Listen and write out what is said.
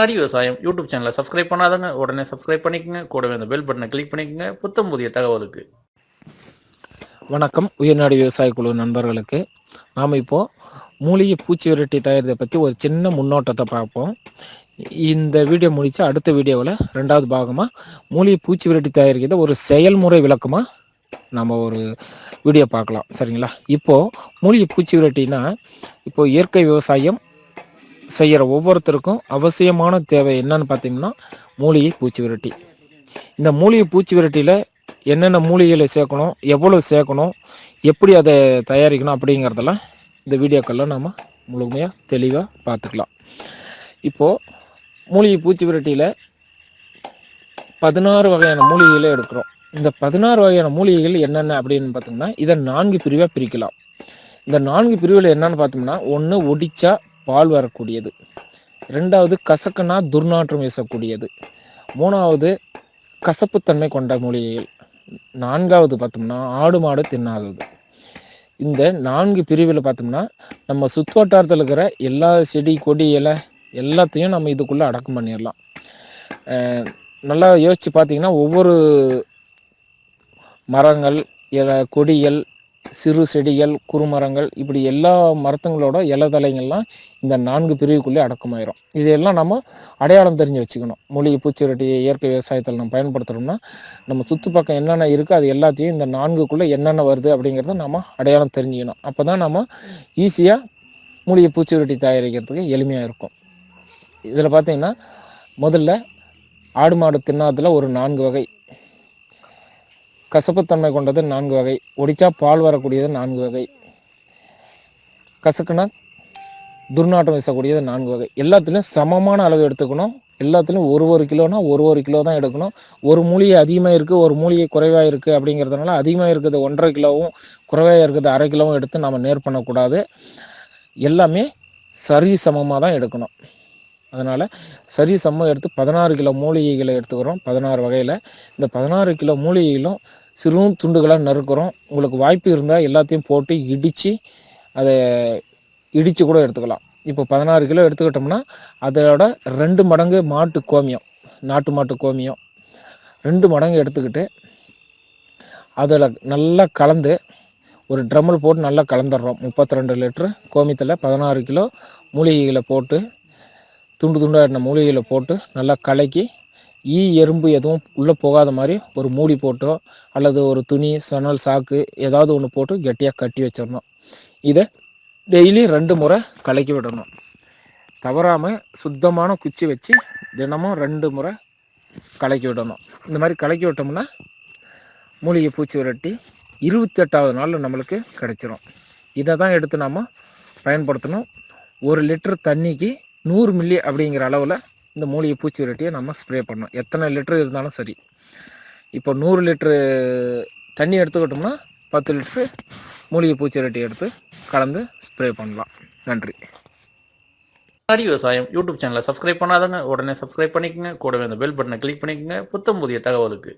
ஹரி விவசாயம் யூடியூப் சேனலை சப்ஸ்கிரைப் பண்ணாதங்க உடனே சப்ஸ்கிரைப் பண்ணிக்கங்க. கூடவே அந்த பெல் பட்டனை கிளிக் பண்ணிக்கங்க. புத்தம் புதிய தகவலுக்கு. வணக்கம். உயர்நாடு விவசாய குழு நண்பர்களுக்கு. நாம் இப்போது மூலிகை பூச்சி விரட்டி தயாரிப்பதை பற்றி ஒரு சின்ன முன்னோட்டத்தை பார்ப்போம். இந்த வீடியோ முடித்து அடுத்த வீடியோவில் ரெண்டாவது பாகமாக மூலிகை பூச்சி விரட்டி தயாரிக்கிறத ஒரு செயல்முறை விளக்கமாக நம்ம ஒரு வீடியோ பார்க்கலாம். சரிங்களா? இப்போது மூலிகை பூச்சி விரட்டினா இப்போது இயற்கை விவசாயம் செய்கிற ஒவ்வொருத்தருக்கும் அவசியமான தேவை என்னன்னு பார்த்தீங்கன்னா மூலிகை பூச்சி விரட்டி. இந்த மூலிகை பூச்சி விரட்டியில் என்னென்ன மூலிகைகளை சேர்க்கணும் எவ்வளோ சேர்க்கணும் எப்படி அதை தயாரிக்கணும் அப்படிங்கிறதெல்லாம் இந்த வீடியோக்கள்லாம் நம்ம முழுமையாக தெளிவாக பார்த்துக்கலாம். இப்போது மூலிகை பூச்சி விரட்டியில் பதினாறு வகையான மூலிகைகளை எடுக்கிறோம். இந்த பதினாறு வகையான மூலிகைகள் என்னென்ன அப்படின்னு பார்த்தோம்னா இதை நான்கு பிரிவாக பிரிக்கலாம். இந்த நான்கு பிரிவில் என்னன்னு பார்த்தோம்னா ஒன்று ஒடிச்சா பால் வரக்கூடியது. ரெண்டாவது கசக்குனா துர்நாற்றம் வீசக்கூடியது. மூணாவது கசப்புத்தன்மை கொண்ட மூலிகைகள். நான்காவது பார்த்தோம்னா ஆடு மாடு தின்னாதது. இந்த நான்கு பிரிவில் பார்த்தோம்னா நம்ம சுற்றுவட்டாரத்தில் இருக்கிற எல்லா செடி கொடி இலை எல்லாத்தையும் நம்ம இதுக்குள்ளே அடக்கம் பண்ணிடலாம். நல்லா யோசித்து பார்த்தீங்கன்னா ஒவ்வொரு மரங்கள் இலை கொடிகள் சிறு செடிகள் குறுமரங்கள் இப்படி எல்லா மரத்துங்களோட இலதலைங்கள்லாம் இந்த நான்கு பிரிவுக்குள்ளே அடக்கமாயிரும். இதையெல்லாம் நம்ம அடையாளம் தெரிஞ்சு வச்சுக்கணும். மூலிகை பூச்சி இயற்கை விவசாயத்தில் நம்ம பயன்படுத்துகிறோம்னா நம்ம சுற்றுப்பக்கம் என்னென்ன இருக்குது அது எல்லாத்தையும் இந்த நான்குக்குள்ளே என்னென்ன வருது அப்படிங்கிறத நம்ம அடையாளம் தெரிஞ்சுக்கணும். அப்போ தான் நம்ம ஈஸியாக மூலிகை பூச்சிரட்டி தயாரிக்கிறதுக்கு எளிமையாக இருக்கும். இதில் பார்த்தீங்கன்னா முதல்ல ஆடு மாடு தின்னாதில் ஒரு நான்கு வகை கசப்புத்தன்மை கொண்டது நான்கு வகை. ஒடிச்சா பால் வரக்கூடியது நான்கு வகை. கசக்குனா துர்நாற்றம் வீசக்கூடியது நான்கு வகை. எல்லாத்துலேயும் சமமான அளவு எடுத்துக்கணும். எல்லாத்துலேயும் ஒரு ஒரு கிலோனா ஒரு ஒரு கிலோ தான் எடுக்கணும். ஒரு மூலிகை அதிகமாக இருக்குது ஒரு மூலிகை குறைவாக இருக்குது அப்படிங்கிறதுனால அதிகமாக இருக்கிறது ஒன்றரை கிலோவும் குறைவாக இருக்கிறது அரை கிலோவும் எடுத்து நம்ம நேர் பண்ணக்கூடாது. எல்லாமே சரி சமமாக தான் எடுக்கணும். அதனால் சரி சமம் எடுத்து பதினாறு கிலோ மூலிகைகளை எடுத்துக்கிறோம். பதினாறு வகையில். இந்த பதினாறு கிலோ மூலிகைகளும் சிறு துண்டுகளாக நறுக்கிறோம். உங்களுக்கு வாய்ப்பு இருந்தால் எல்லாத்தையும் போட்டு இடித்து அதை இடித்து கூட எடுத்துக்கலாம். இப்போ பதினாறு கிலோ எடுத்துக்கிட்டோம்னா அதோட ரெண்டு மடங்கு மாட்டு கோமியம் நாட்டு மாட்டு கோமியம். ரெண்டு மடங்கு எடுத்துக்கிட்டு அதில் நல்லா கலந்து ஒரு ட்ரம்மில் போட்டு நல்லா கலந்துடுறோம். முப்பத்தி ரெண்டு லிட்ரு கோமியத்தில் பதினாறு கிலோ மூலிகைகளை போட்டு துண்டு துண்டாக மூலிகைகளை போட்டு நல்லா கலக்கி ஈ எறும்பு எதுவும் உள்ளே போகாத மாதிரி ஒரு மூடி போட்டோ அல்லது ஒரு துணி சணல் சாக்கு ஏதாவது ஒன்று போட்டு கெட்டியாக கட்டி வச்சிடணும். இதை டெய்லி ரெண்டு முறை கலக்கி விடணும். தவறாமல் சுத்தமான குச்சி வச்சு தினமும் ரெண்டு முறை கலக்கி விடணும். இந்த மாதிரி கலக்கி விட்டோம்னா மூலிகை பூச்சி விரட்டி இருபத்தெட்டாவது நாளில் நம்மளுக்கு கிடைச்சிரும். இதை தான் எடுத்து நாம் பயன்படுத்தணும். ஒரு லிட்டர் தண்ணிக்கு நூறு மில்லி அப்படிங்கிற அளவில் இந்த மூலிகை பூச்சி விரட்டியை நம்ம ஸ்ப்ரே பண்ணணும். எத்தனை லிட்டர் இருந்தாலும் சரி. இப்போ நூறு லிட்ரு தண்ணி எடுத்துக்கிட்டோம்னா பத்து லிட்ரு மூலிகை பூச்சி விரட்டி எடுத்து கலந்து ஸ்ப்ரே பண்ணலாம். நன்றி. சரி விவசாயம் யூடியூப் சேனலை சப்ஸ்கிரைப் பண்ணாதாங்க உடனே சப்ஸ்கிரைப் பண்ணிக்கங்க. கூடவே அந்த பெல் பட்டனை கிளிக் பண்ணிக்கங்க. புத்தம் புதிய தகவலுக்கு.